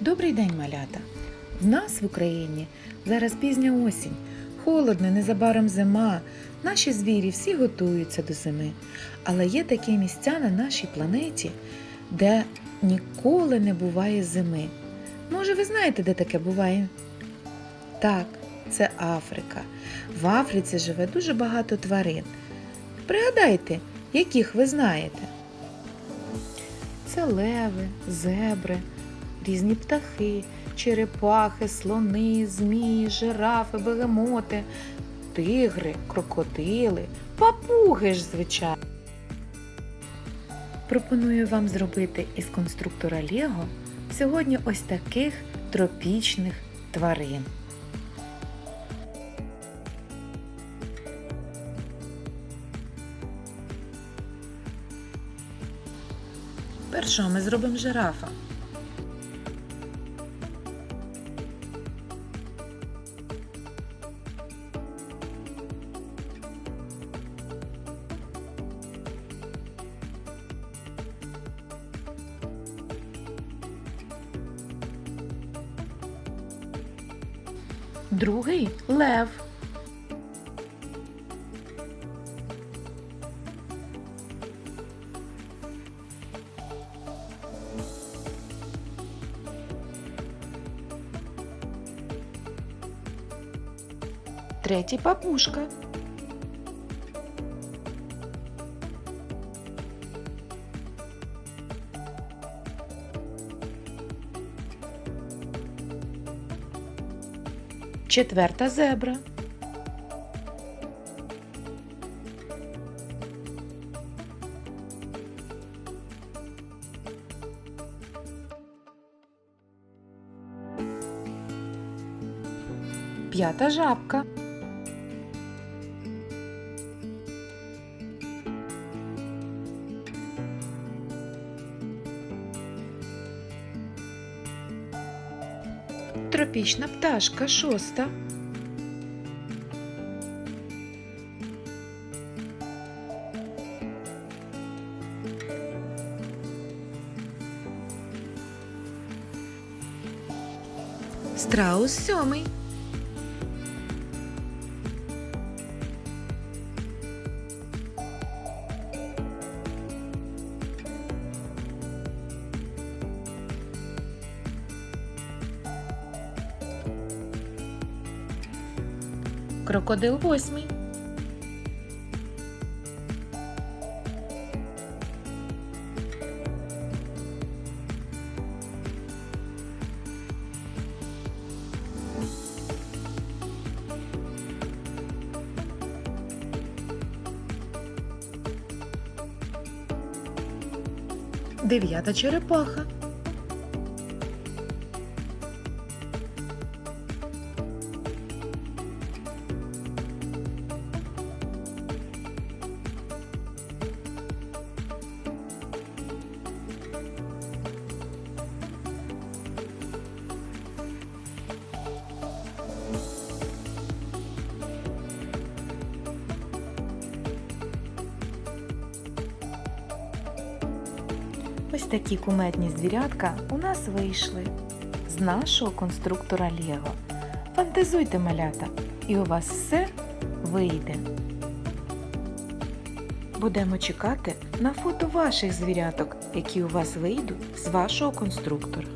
Добрий день, малята! В нас в Україні зараз пізня осінь, холодно, незабаром зима. Наші звірі всі готуються до зими. Але є такі місця на нашій планеті, де ніколи не буває зими. Може, ви знаєте, де таке буває? Так, це Африка. В Африці живе дуже багато тварин. Пригадайте, яких ви знаєте. Це леви, зебри, різні птахи, черепахи, слони, змії, жирафи, бегемоти, тигри, крокодили, папуги ж, звичайно. Пропоную вам зробити із конструктора Лего сьогодні ось таких тропічних тварин. Першого ми зробимо жирафа. Другий лев. Третій папушка. Четверта зебра. П'ята жабка. Тропічна пташка шоста. Страус сьомий. Крокодил восьмий. Дев'ята черепаха. Ось такі кумедні звірятка у нас вийшли з нашого конструктора Лего. Фантазуйте, малята, і у вас все вийде. Будемо чекати на фото ваших звіряток, які у вас вийдуть з вашого конструктора.